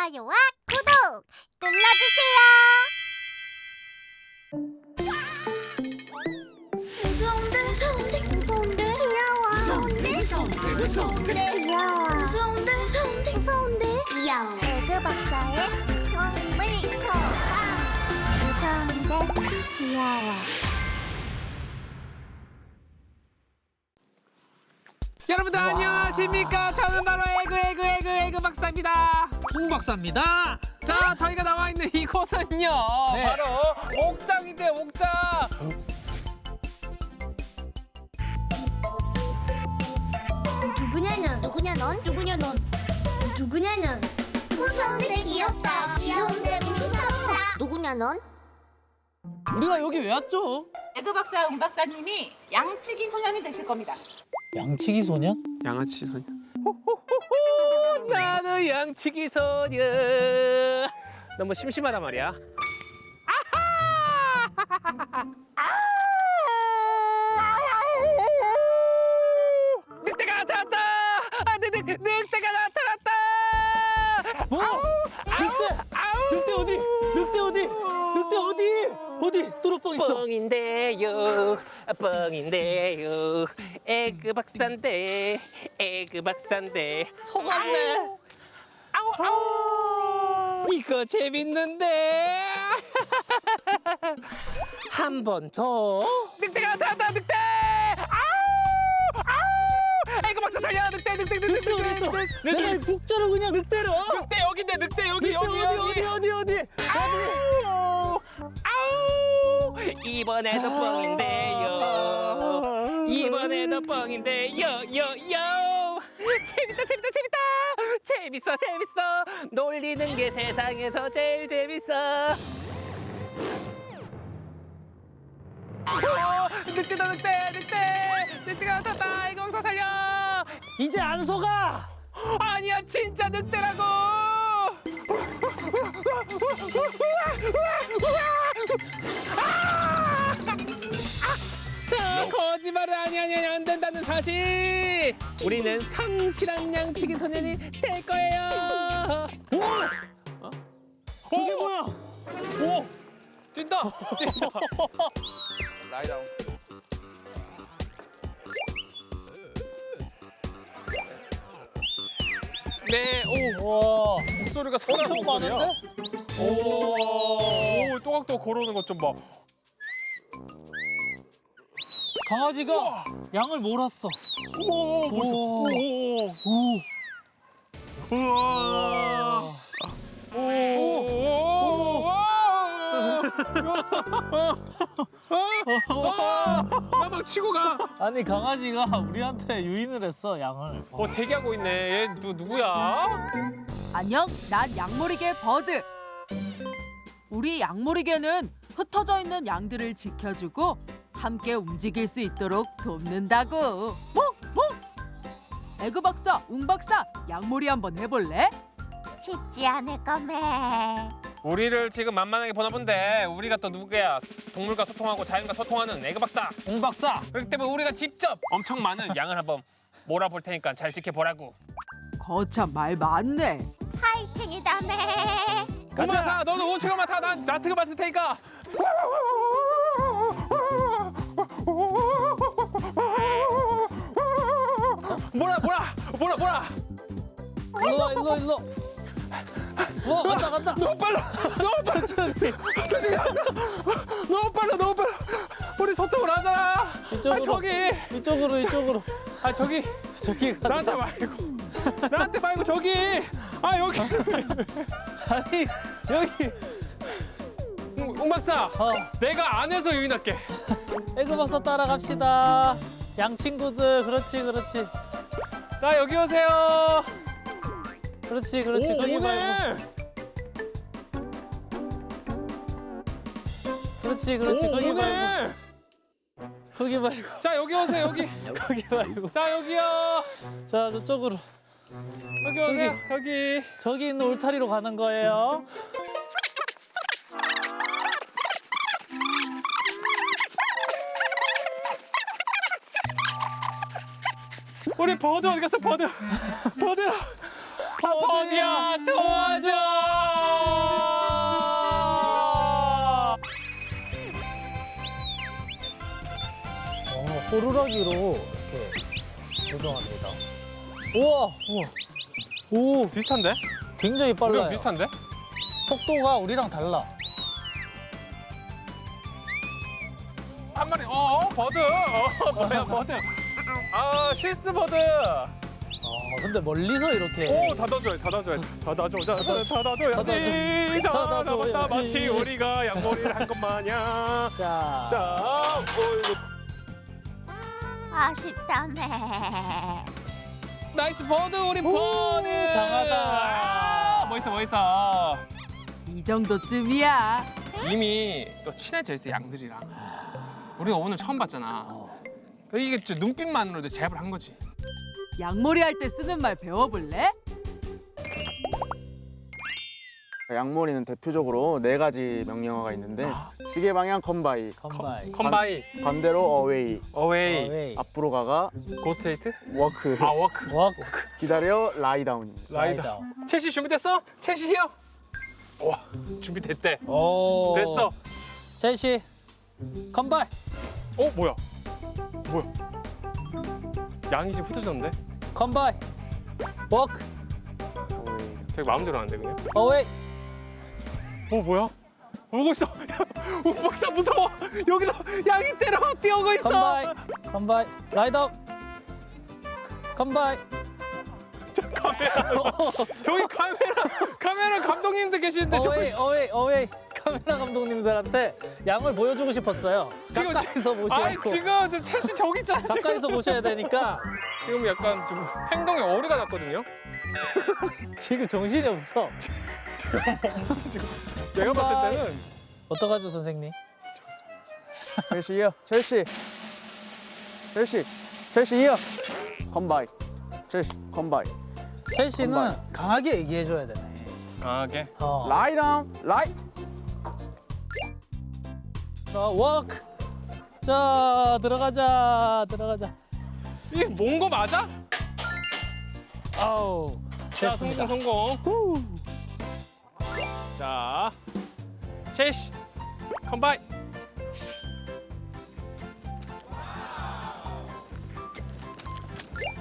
좋아요와 구독 눌러주세요. 무서운데? 무서운데? 무서운데? 귀여워. 무서운데? 무서운데? 무서운데? 귀여워 무서운데? 무서운데? 무서운데 귀여워. 에그 박사의 동물 도감 무서운데? 귀여워. 여러분들 안녕하십니까? 저는 바로 에그 에그 에그 에그 박사입니다. 홍 박사입니다. 자, 저희가 나와 있는 이곳은요, 네. 바로 옥장인데 옥장. 누구냐 넌 누구냐 넌 누구냐 넌 누구냐 넌 무서운데 귀엽다 귀여운데 무섭다 누구냐 넌 우리가 여기 왜 왔죠? 에그 박사, 웅 박사님이 양치기 소년이 되실 겁니다. 양치기 소년? 양아치 소녀. 호호호호, 나는 양치기 소녀. 너무 심심하단 말이야. 늑대가 나타났다! 아, 늑, 늑, 늑대가 나타났다! 뭐? 늑대! 늑대 어디? 늑대 어디? 뚜루뻥 있어. 뻥인데요, 뻥인데요. 에그 박사인데, 에그 박사인데. 속았네. 아우 아우 이거 재밌는데 한 번 더 늑대가 나타났다 늑대 아우 아우 에그 박사 살려 늑대 늑대 늑대 늑대 어디 있어? 내가 국자로 그냥 늑대로. 늑대 여기인데 늑대 여기 늑대 여기 이번에도 뻥인데요. 이번에도 뻥인데요. 요요. 재밌다 재밌다 재밌다. 재밌어 재밌어. 놀리는 게 세상에서 제일 재밌어. 오, 늑대다 늑대 늑대. 늑대가 나타났다. 이거 왕사 살려. 이제 안 속아. 아니야 진짜 늑대라고 자 거짓말은 아니 아니 아니 안 된다는 사실 우리는 성실한 양치기 소년이 될 거예요 오! 저게 뭐야? 오! 뛴다 뛴다 라이 다운 네 오 와. 목소리가 사람 엄청 목소리야 많은데? 오, 오 또각또각 걸어오는 것 좀 봐. 강아지가 양을 몰았어. 오, 벌써. 오. 오, 오. 우와. 오, 오, 나막 치고 가. 아니 강아지가 우리한테 유인을 했어 양을. 어, 대기하고 있네. 얘 누, 누구야? 안녕, 난 양모리개 버드. 우리 양모리개는 흩어져 있는 양들을 지켜주고 함께 움직일 수 있도록 돕는다고. 뭐? 뭐? 에그 박사, 웅 박사, 양모리 한번 해볼래? 쉽지 않을 거매 우리를 지금 만만하게 보나 본데 우리가 또 누구야? 동물과 소통하고 자연과 소통하는 에그 박사. 홍 박사. 그렇기 때문에 우리가 직접 엄청 많은 양을 한번 몰아볼 테니까 잘 지켜보라고. 거참 말 많네. 파이팅이다매 엄마사 너는 우측을 맡아 난 나트가 맡을 테니까. 뭐라 뭐라 뭐라 뭐라? 일로 와 일로 일로. 와. 간다 간다. 너무 빨라. 너무 빨라. 천천히. 너무 빨라 너무 빨라. 우리 소통을 하잖아 아 이쪽으로. 저기. 이쪽으로 이쪽으로. 아 저기. 저기 간다. 나한테 말고 나한테 말고 저기 아 여기 아니 여기. 웅 박사 어. 내가 안에서 유인할게 에그 박사 따라갑시다. 양 친구들 그렇지 그렇지. 자 여기 오세요 그렇지 그렇지. 거기 말고. 그렇지 그렇지. 거기 말고. 거기 말고. 자 여기 오세요 여기 거기 말고. 자 여기요 자 저쪽으로. 여기 오세요. 여기. 저기 있는 울타리로 가는 거예요. 우리 버드 어디 갔어? 버드. 버드. 버드야 도와줘. 어, 호루라기로 이렇게 조정하는 우와, 우와. 오, 비슷한데? 굉장히 빨라요. 비슷한데? 속도가 우리랑 달라. 한 마리. 어, 어 버드. 어, 뭐야 버드. 아 실수 버드. 아, 근데 멀리서 이렇게. 오 닫아줘야 닫아줘야 닫아줘 닫아줘야지 닫아줘. 잡았다 닫아줘야지. 마치 우리가 양머리를 한 것 마냥 자, 자 어이구 아쉽다네. 나이스 버드 우리 버드 장하다. 아, 멋있어 멋있어 이 정도쯤이야. 이미 또 친해져 있어 양들이랑 우리가 오늘 처음 봤잖아 이게 진짜 눈빛만으로도 제압을 한 거지 양머리 할 때 쓰는 말 배워볼래? 양머리는 대표적으로 네 가지 명령어가 있는데 시계 방향 컴바이, 컴바이. 컴바이 반대로 어웨이, 어웨이 어웨이. 앞으로 가가 고스테이트 워크, 아 워크 워크. 기다려 라이 다운입니다. 라이다 라이다운. 채시 준비됐어? 채시 형 와 준비됐대 오. 됐어 제시. 컴바이. 어 뭐야 뭐야 양이 지금 흩어졌는데 컴바이. 워크. 어웨이. 되게 마음대로 하는데 그냥 어웨이. 어 뭐야 오고 있어 오 박사 무서워 여기로 양이 때려 뛰어오고 있어 컴바이. 컴바이. 라이다운. 컴바이. 카메라 저기 카메라 카메라 감독님도 계시는데 어웨이, 어웨이, 어웨이. 카메라 감독님들한테 양을 보여주고 싶었어요. 지금 가까이서 아이 보시고. 지금 좀 채시 저기 있잖아 지금. 가까이서 보셔야 되니까 지금 약간 좀 행동에 어리가 났거든요 지금 정신이 없어. 내가 봤을. 때는 어떡하죠, 선생님? 첼시 이어, 첼시, 첼시, 첼시 이어, 컴바이, 첼시 컴바이, 첼시는. 강하게 얘기해줘야 되네. 강하게 어. 라이 다운, 라이. 자, 워크. 자, 들어가자. 들어가자. 이게 뭔거 맞아? 아우. 자 됐습니다. 성공 성공 자 첼시 컴바이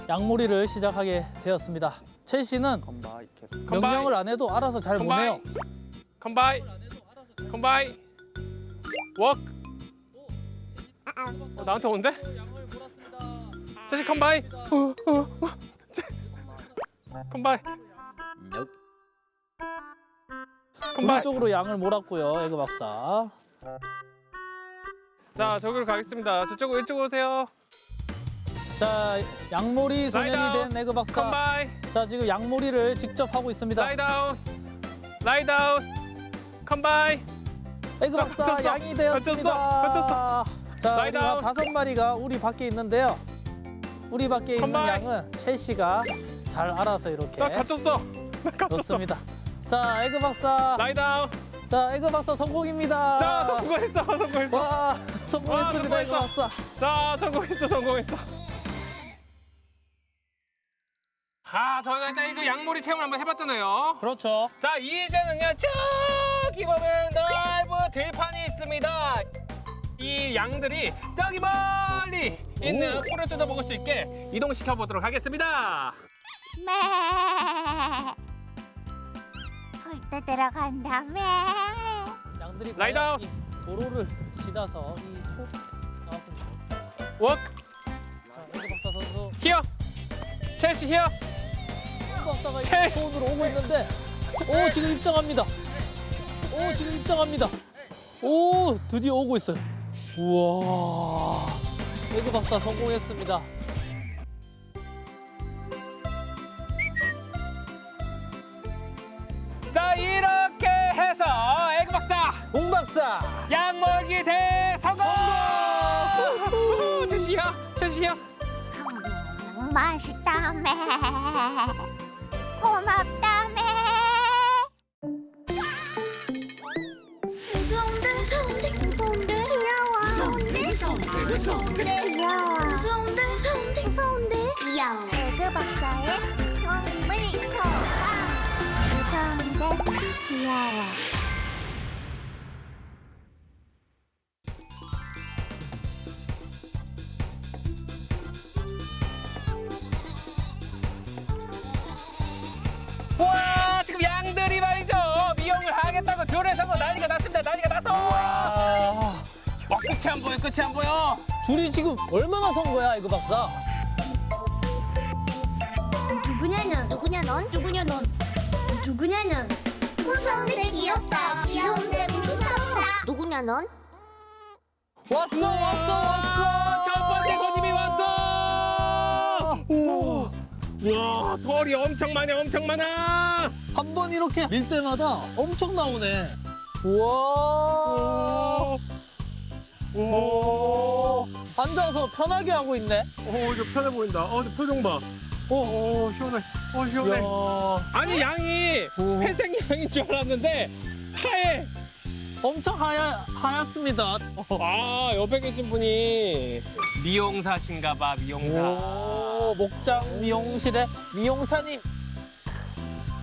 양몰이를 시작하게 되었습니다. 첼시는 컴바이 계속. 컴바이. 명령을 안 해도 알아서 잘 보내요. 컴바이 컴바이 워크 어, 나한테 온대? 첼시 컴바이 컴바이 컴 바이 오른쪽으로 양을 몰았고요, 에그 박사. 자 저기로 가겠습니다 저쪽으로 왼쪽으로 오세요 자, 양몰이 소년이 라이다운. 된 에그 박사. 컴바이 자, 지금 양몰이를 직접 하고 있습니다. 라이 다운 라이 다운 컴바이 에그 박사 갇혔어. 양이 되었습니다. 갇혔어. 자, 라이 우리가 다운. 다섯 마리가 우리 밖에 있는데요. 우리 밖에 있는 컴바이. 양은 첼시가 잘 알아서 이렇게 나 갇혔어 나 갇혔어 넣습니다. 자, 에그 박사. 라이 다운 자, 에그 박사 성공입니다. 자 성공했어 성공했어 와, 성공했습니다, 와, 에그 성공했어. 박사. 자 성공했어 성공했어 아 저희가 일단 이거 양머리 체험을 한번 해봤잖아요 그렇죠. 자 이제는요 저기 보면 넓은 들판이 있습니다 이 양들이 저기 멀리 있는 꿀을 뜯어 먹을 수 있게 이동시켜 보도록 하겠습니다 매. 불도 들어간다. 매. 양들이 라이 과연 다운. 이 도로를 지나서 이초 나왔습니다. 워크 자, 박사 선수. 히어 첼시 히어 박사가 첼시. 이쪽으로 오고 있는데, 오 지금 입장합니다. 오 지금 입장합니다. 오 드디어 오고 있어요. 우와, 에그 박사 성공했습니다. 웅 박사. 양먹이 대성공 우후, 첼시 히어 음, 맛있다. 매. 고맙다. 매. 무서운데 무서운데 무서운데 귀여워 무서운데 무서운데 무서운데 귀여워 무서운데 무서운데 무서운데 귀여워 에그 박사의 동물 도감 무서운데 귀여워 끝이 안 보여 끝이 안 보여. 줄이 지금 얼마나 선 거야 이거 박사? 누구냐 넌? 누구냐 넌? 누구냐 넌? 누구냐 넌? 무서운데 귀엽다. 귀여운데 무섭다. 누구냐 넌? 왔어 왔어 왔어. 첫 번째 손님이 왔어. 오. 와 털이 엄청 많네 엄청 많아. 한 번 이렇게 밀 때마다 엄청 나오네. 우와. 오. 앉아서 편하게 하고 있네. 오 이거 편해 보인다. 어 저 표정 봐. 오, 오 시원해. 오 시원해. 이야, 아니 양이 오. 회색 양인 줄 알았는데 하얘. 엄청 하얗 하얗습니다. 아 옆에 계신 분이 미용사신가 봐 미용사. 오, 목장 미용실의 미용사님.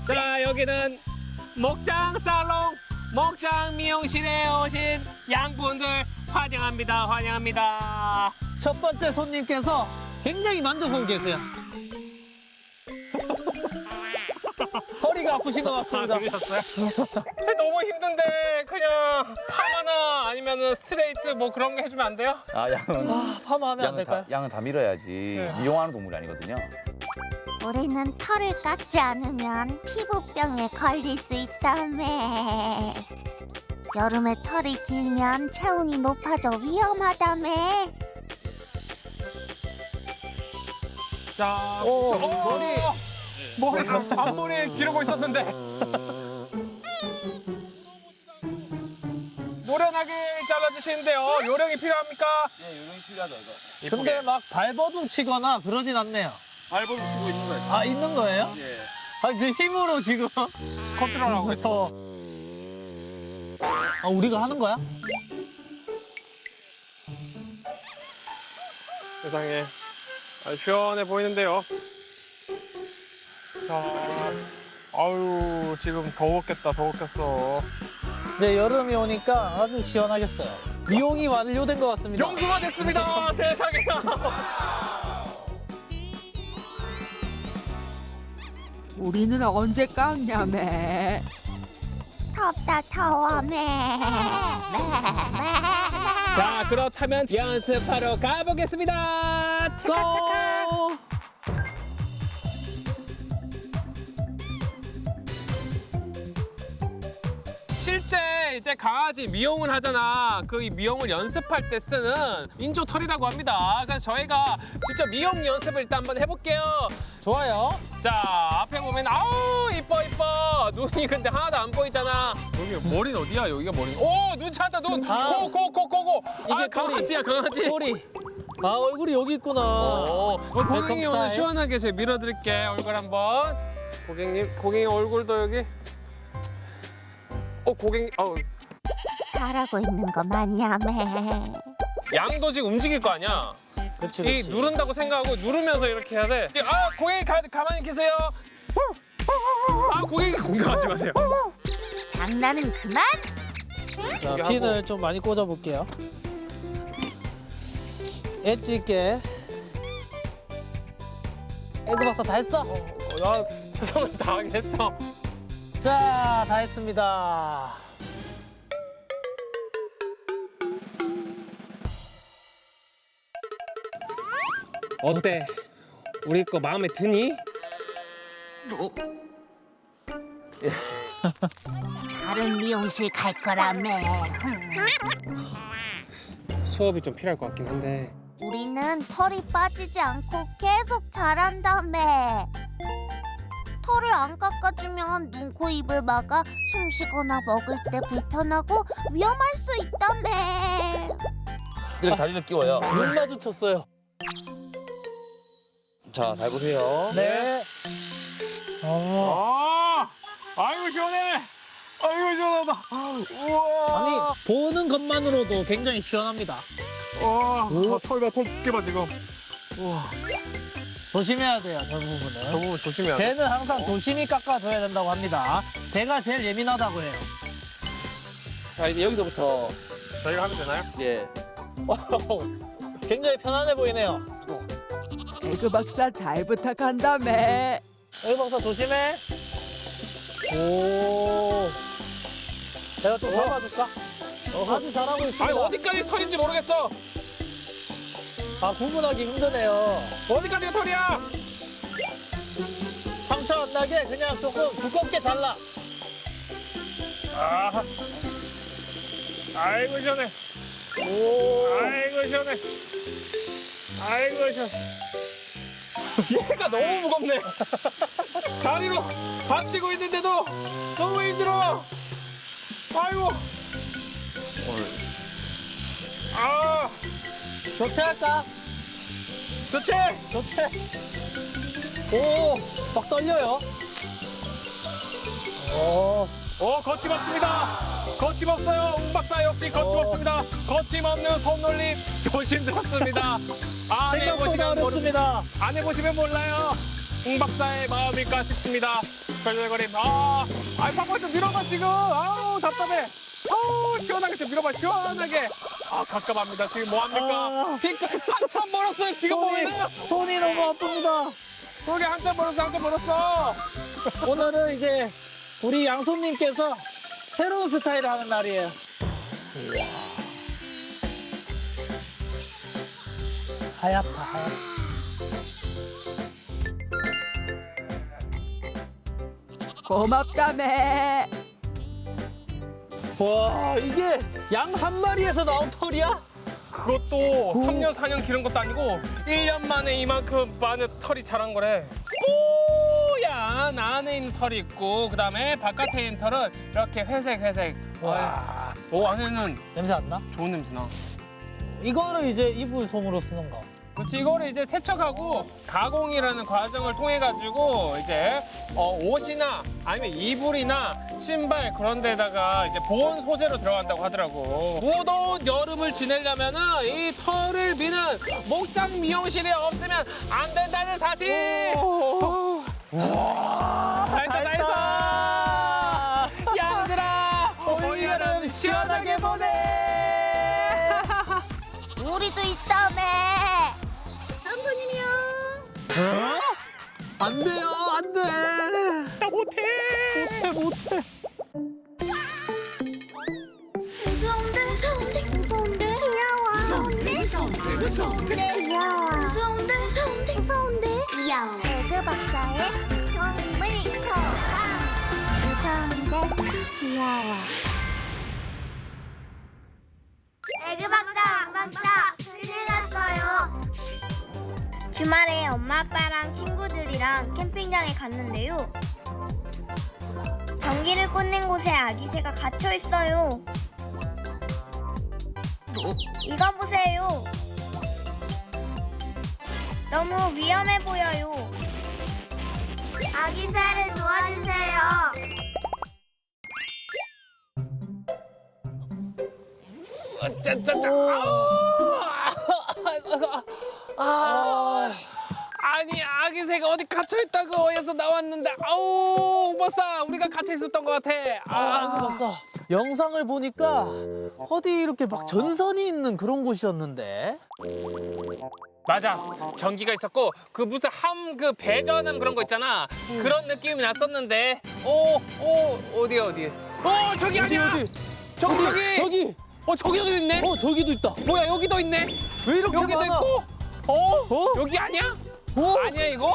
자 여기는 목장 살롱 목장 미용실에 오신 양분들 환영합니다 환영합니다. 첫 번째 손님께서 굉장히 만족하고 계세요. 허리가 아프신 것 같습니다. 들으셨어요? 너무 힘든데 그냥 파마나 아니면 스트레이트 뭐 그런 거 해주면 안 돼요? 아 양은 아, 파마하면 안 양은 다, 될까요? 양은 다 밀어야지 미용하는 동물이 아니거든요. 우리는 털을 깎지 않으면 피부병에 걸릴 수 있다며. 여름에 털이 길면 체온이 높아져 위험하다며. 자, 오, 저- 머리 머리 앞머리 기르고 있었는데 노련하게 잘라주시는데요. 요령이 필요합니까? 예, 요령이 필요하다 이거. 근데 막 발버둥 치거나 그러진 않네요. 알고 쓰고 있는 거예요. 아, 있는 거예요? 예. 아, 그 힘으로 지금 컨트롤하고 있어. 아, 우리가 하는 거야? 세상에 아주 시원해 보이는데요. 자, 아유 지금 더웠겠다 더웠겠어. 네, 여름이 오니까 아주 시원하겠어요. 미용이 완료된 것 같습니다. 용수가 됐습니다. 세상에 우리는 언제 깎냐매. 덥다 더워 매. 자 그렇다면 연습하러 가보겠습니다. 차카 차카. 실제 이제 강아지 미용을 하잖아. 그이 미용을 연습할 때 쓰는 인조 털이라고 합니다. 그래서 저희가 직접 미용 연습을 일단 한번 해볼게요. 좋아요. 자 앞에 보면 아우 이뻐 이뻐 눈이 근데 하나도 안 보이잖아. 여기 머리는 어디야? 여기가 머리. 오 눈 찾다 눈. 아. 코 코 코 코 코. 아 이게 꼬리. 강아지야 강아지. 꼬리. 아, 얼굴이 여기 있구나. 어, 고객님 메이크업 오늘 스타일. 시원하게 제가 밀어드릴게 얼굴 한번. 고객님 고객님 얼굴도 여기. 어 고객님 어 잘하고 있는 거 맞냐매. 양도 지금 움직일 거 아니야. 그치, 이 그치. 누른다고 생각하고 누르면서 이렇게 해야 돼. 아 고객님 가, 가만히 계세요. 아 고객님 공격하지 마세요. 장난은 그만. 자, 하고. 핀을 좀 많이 꽂아볼게요. 엣지 있게. 에그 박사 다 했어? 어, 나 최선을 다하긴 했어. 자, 다 했습니다. 어때? 우리 거 마음에 드니? 다른 미용실 갈 거라며. 수업이 좀 필요할 것 같긴 한데. 우리는 털이 빠지지 않고 계속 자란다며. 털을 안 깎아주면 눈, 코, 입을 막아 숨 쉬거나 먹을 때 불편하고 위험할 수 있다며. 이렇게 다리를 끼워요. 눈 마주쳤어요. 자, 잘 보세요. 네. 어. 아, 아이고 시원해. 아이고 시원하다. 우와. 아니, 보는 것만으로도 굉장히 시원합니다. 와, 아, 털봐 털 두께 봐 지금. 조심해야 돼요, 저저 부분은. 부분 조심해야 돼. 배는 항상 조심히 깎아줘야 된다고 합니다. 배가 제일 예민하다고 해요. 자, 이제 여기서부터 저희가 하면 되나요? 예. 굉장히 편안해 보이네요. 에그 박사 잘 부탁한다매. 에그 박사 조심해. 오. 내가 좀 잡아줄까? 아주 잘하고 있습니다. 아니 어디까지 털인지 모르겠어. 아, 구분하기 힘드네요. 어디까지 털이야? 상처 안 나게 그냥 조금 두껍게 잘라. 아, 아이고 시원해. 오. 아이고 시원해. 아이고 시원. 얘가 너무 무겁네. 다리로 받치고 있는데도 너무 힘들어. 아이고. 아, 교체할까? 그치? 교체. 오, 막 떨려요. 오, 어, 거침없습니다. 거침없어요. 웅 박사 역시 거침없습니다. 거침없는 손놀림 조심스럽습니다. 안 생각보다 해보시면 모릅니다. 어렵습니다. 안 해보시면 몰라요. 웅 박사의 마음일까 싶습니다. 절절거림. 아, 아이 한번 좀 밀어봐 지금. 아우 답답해. 아우 시원하게 좀 밀어봐 시원하게. 아 갑갑합니다. 지금 뭐 합니까? 아. 핑크 한참 멀었어요. 지금 손이, 보이나요? 손이 너무 아픕니다. 그게 한참 멀었어 한참 멀었어. 오늘은 이제 우리 양손님께서 새로운 스타일을 하는 날이에요. 하얗다, 하얗다. 고맙다매. 와, 이게 양 한 마리에서 나온 털이야? 그것도 3년 4년 기른 것도 아니고 1년 만에 이만큼 많은 털이 자란 거래. 뽀얀 안에 있는 털이 있고 그다음에 바깥에 있는 털은 이렇게 회색 회색. 와, 오 안에는 냄새 안 나? 좋은 냄새 나. 이거를 이제 이불 솜으로 쓰는 거. 그렇지 이거를 이제 세척하고 가공이라는 과정을 통해 가지고 이제 어, 옷이나 아니면 이불이나 신발 그런 데다가 이제 보온 소재로 들어간다고 하더라고. 무더운 여름을 지내려면은 이 털을 미는 목장 미용실이 없으면 안 된다는 사실. 와, 다 했어. 양들아 올여름 시원하게 보내. 안 돼요, 안 돼. 나 못해. 못해, 못해. 무서운데 무서운데 무서운데 귀여워 무서운데 무서운데 무서운데 귀여워 무서운데 무서운데 무서운데 귀여워 에그 박사의 동물 거감 무서운데 귀여워 에그 박사 박사 주말에 엄마 아빠랑 친구들이랑 캠핑장에 갔는데요 전기를 꽂는 곳에 아기 새가 갇혀 있어요. 이거 보세요. 너무 위험해 보여요. 아기 새를 도와주세요. 짜짜짜. 아, 아니 아기 새가 어디 갇혀 있다고 해서 나왔는데 아우 오버사 우리가 갇혀 있었던 것 같아. 아, 아, 봤어. 영상을 보니까 어디 이렇게 막 전선이 있는 그런 곳이었는데. 맞아 전기가 있었고 그 무슨 함 그 배전함 그런 거 있잖아 그런 느낌이 났었는데 오 오 어디 어디 어 저기 어디, 아니야 어디? 저기 저기 저기. 어 저기도 있네 어, 저기도 있다. 뭐야 여기도 있네 왜 이렇게 여기도 많아? 있고 어, 어? 여기 아니야 어? 아니야 이거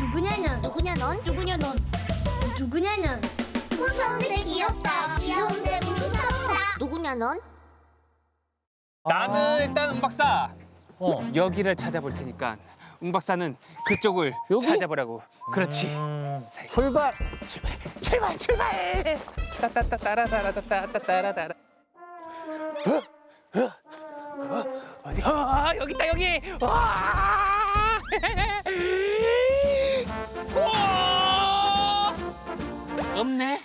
누구냐 넌? 누구냐 넌? 누구냐 넌? 누구냐 넌? 무서운데 귀엽다. 귀여운데 무섭다. 누구냐 넌? 나는 일단 응 박사 어. 여기를 찾아볼 테니까 응 박사는 그쪽을 여기? 찾아보라고 그렇지 음, 출발. 출발 출발 따따따따라따라따따따따따라 어 디아 여기 있다 여기 와 우와! 없네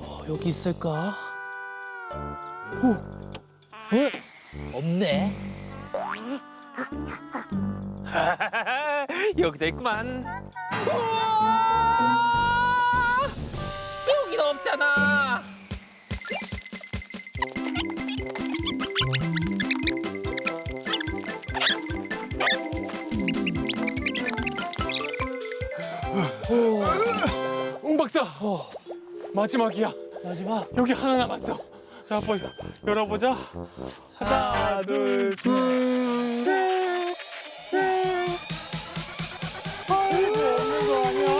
어, 여기 있을까? 오. 어? 없네. 여기도 있구만 우와! 박사. 마지막이야. 마지막. 여기 하나 남았어. 자, 한번 열어보자. 하나, 둘, 셋. 넷, 넷. 아이고, 없는 거 아니야.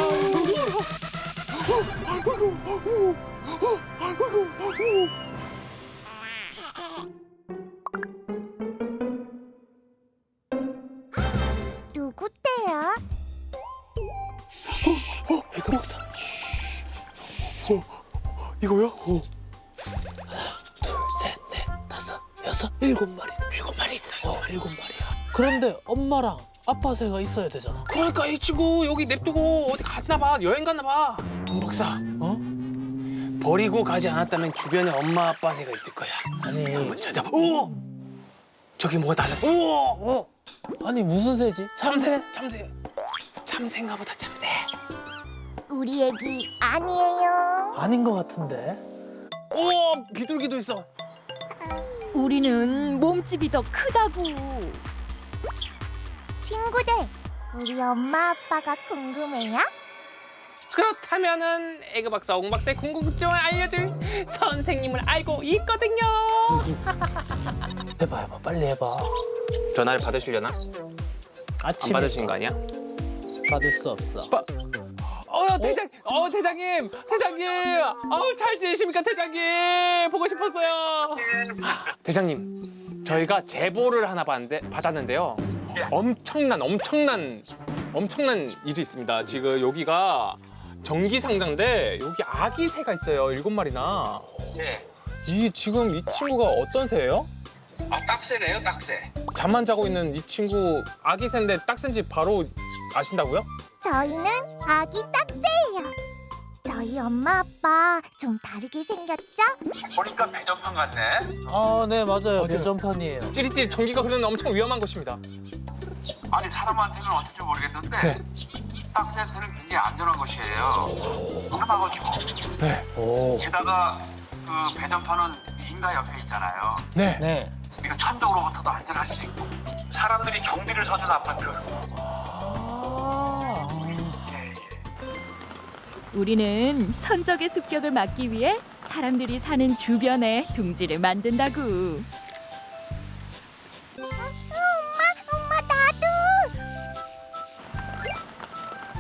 누구 때야? 이거요? 둘, 셋, 넷, 다섯, 여섯, 일곱 마리. 일곱 마리 있어요. 어, 일곱 마리야. 그런데 엄마랑 아빠 새가 있어야 되잖아. 그러니까 이 친구 여기 냅두고 어디 갔나 봐. 여행 갔나 봐. 문 박사. 어? 버리고 가지 않았다면 주변에 엄마 아빠 새가 있을 거야. 아니, 한번 찾아봐. 오! 저기 뭐가 날라. 오! 아니 무슨 새지? 참새. 참새. 참새인가 보다 참새. 우리 애기 아니에요. 아닌 것 같은데. 오! 비둘기도 있어. 우리는 몸집이 더 크다고. 친구들, 우리 엄마 아빠가 궁금해요? 그렇다면은 에그 박사 옹 박사의 궁금증을 알려줄 선생님을 알고 있거든요. 해봐, 해봐, 빨리 해봐. 전화를 받으시려나? 아침에 안 받으시는 거 아니야? 받을 수 없어. 어 대장, 어 대장님, 대장님, 어우 잘 지내십니까 대장님? 보고 싶었어요. 대장님, 저희가 제보를 하나 받는데, 받았는데요. 엄청난, 엄청난, 엄청난 일이 있습니다. 지금 여기가 전기 상자인데 여기 아기 새가 있어요. 일곱 마리나. 네. 이 지금 이 친구가 어떤 새예요? 아, 딱새네요, 딱새. 잠만 자고 있는 이 친구 아기 새인데 딱새인지 바로 아신다고요? 저희는 아기 딱새예요. 저희 엄마 아빠 좀 다르게 생겼죠? 보니까 배전판 같네. 아, 네, 맞아요. 배전판이에요. 찌릿찌릿 전기가 흐르는 엄청 위험한 곳입니다. 아니, 사람한테는 어떨지 모르겠는데 딱새한테는 굉장히 안전한 곳이에요. 사막어지고 오. 게다가 그 배전판은 인가 옆에 있잖아요. 네. 네. 이거 천적으로부터도 안전할 수 있고 사람들이 경비를 서준 아파트. 우리는 천적의 습격을 막기 위해 사람들이 사는 주변에 둥지를 만든다고. 엄마, 엄마 나도.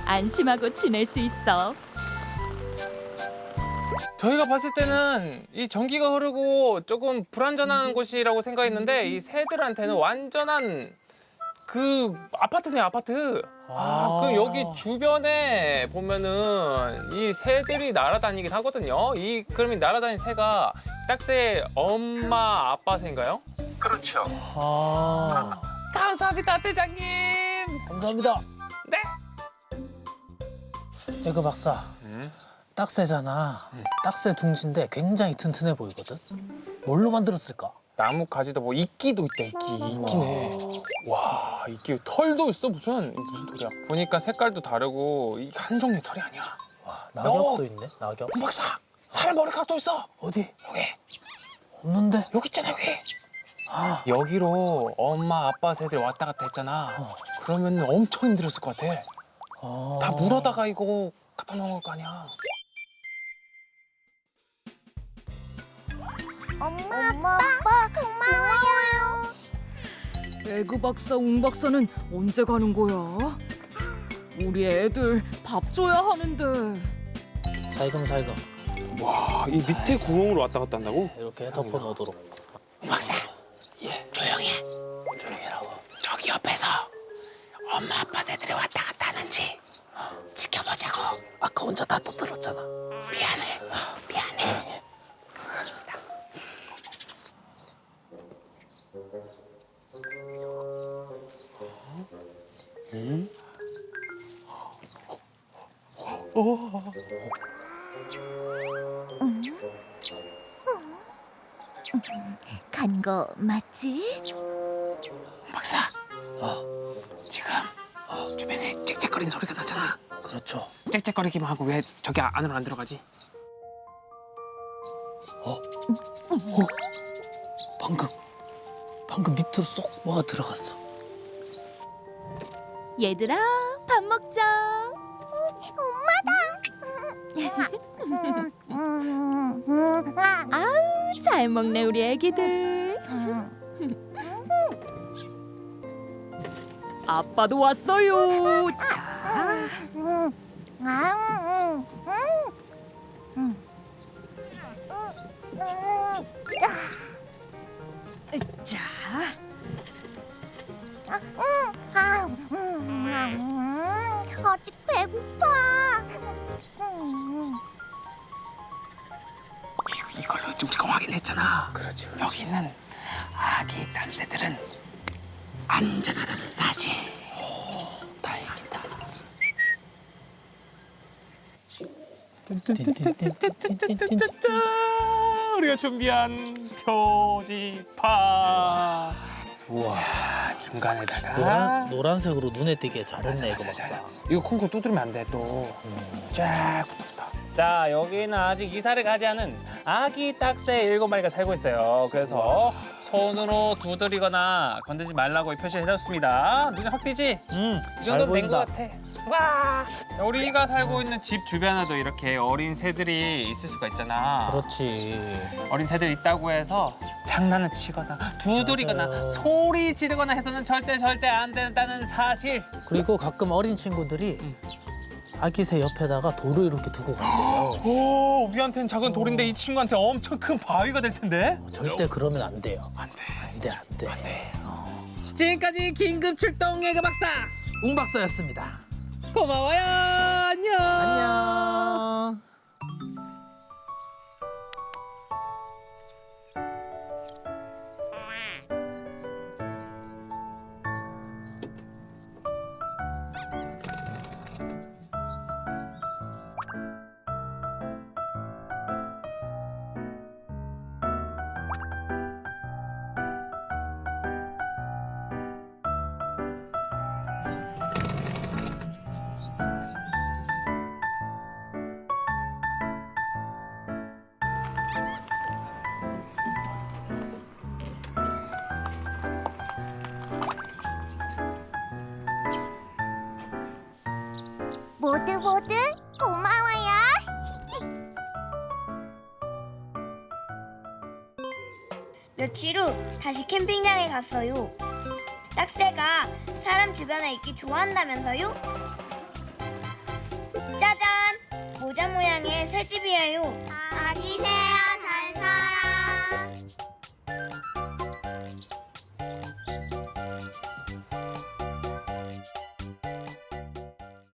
안심하고 지낼 수 있어. 저희가 봤을 때는 이 전기가 흐르고 조금 불안전한 곳이라고 생각했는데 이 새들한테는 완전한 그 아파트네 아파트. 아, 아. 그럼 여기 주변에 보면은 이 새들이 날아다니긴 하거든요. 이이 날아다니는 새가 딱새 엄마 아빠 새인가요? 그렇죠. 아. 감사합니다 대장님. 감사합니다. 네. 에그 박사. 딱새잖아. 딱새 둥지인데 굉장히 튼튼해 보이거든. 뭘로 만들었을까? 나무 가지도 뭐 이끼도 있다 이끼 이끼네. 와 이끼 털도 있어 무슨 무슨 털이야? 보니까 색깔도 다르고 이게 한 종류 의 털이 아니야. 와, 낙엽도 있네. 낙엽. 홍 박사 사람 머리카락도 있어. 어디? 여기 없는데? 여기 있잖아 여기. 아, 여기로 엄마 아빠 새들 왔다 갔다 했잖아. 그러면 엄청 힘들었을 것 같아. 아. 다 물어다가 이거 갖다 놓은 거 아니야. 엄마, 아빠, 고마워요. 에그 박사, 웅 박사는 언제 가는 거야? 우리 애들 밥 줘야 하는데. 살금살금 와, 이 밑에 구멍으로 왔다 갔다 한다고? 이렇게 덮어 놓도록. 박사. 예. 조용히 해. 조용히 하라고. 저기 옆에서 엄마 아빠 새들이 왔다 갔다 하는지 지켜보자고. 아까 혼자 다 떠들었잖아. 미안해. 간 거 맞지? 박사. 지금 주변에 짹짹거리는 소리가 나잖아. 그렇죠. 짹짹거리기만 하고 왜 저기 안으로 안 들어가지? 방금 방금 밑으로 쏙 뭐가 들어갔어. 얘들아, 밥 먹자. 엄마다. 아우 잘 먹네 우리 애기들. 아빠도 왔어요. 자, 자. 아직 배고파. 이걸로 우리가 확인했잖아. 그렇지. 여기는 아기 닭새들은 안전하다는 사실. 오, 다행이다. 짠! 우리가 준비한 표지파. 우와. 자, 중간에다가 노란 노란색으로 눈에 띄게 잘했네 이거 맞아. 이거 쿵쿵 두드리면 안 돼 또. 쫙 붙었다. 자 여기는 아직 이사를 가지 않은 아기 딱새 일곱 마리가 살고 있어요. 그래서 손으로 두드리거나 건드지 말라고 표시를 해뒀습니다. 눈에 확 띄지? 음, 이잘 정도면 된 것 보인다. 같아. 와! 우리가 살고 있는 집 주변에도 이렇게 어린 새들이 있을 수가 있잖아. 그렇지. 어린 새들 있다고 해서 장난을 치거나 두드리거나 맞아요. 소리 지르거나 해서는 절대 절대 안 된다는 사실. 그리고 가끔 어린 친구들이 아기 새 옆에다가 돌을 이렇게 두고 간대요. 오, 우리한테는 작은 돌인데 이 친구한테 엄청 큰 바위가 될 텐데. 절대 그러면 안 돼요. 안 돼. 안 돼, 안 돼. 안 돼. 지금까지 긴급 출동 예그 박사. 웅 박사였습니다. 고마워요. 안녕. 안녕. 모두 고마워요. 며칠 후 다시 캠핑장에 갔어요. 딱새가 사람 주변에 있기 좋아한다면서요? 짜잔! 모자 모양의 새집이에요. 아기 새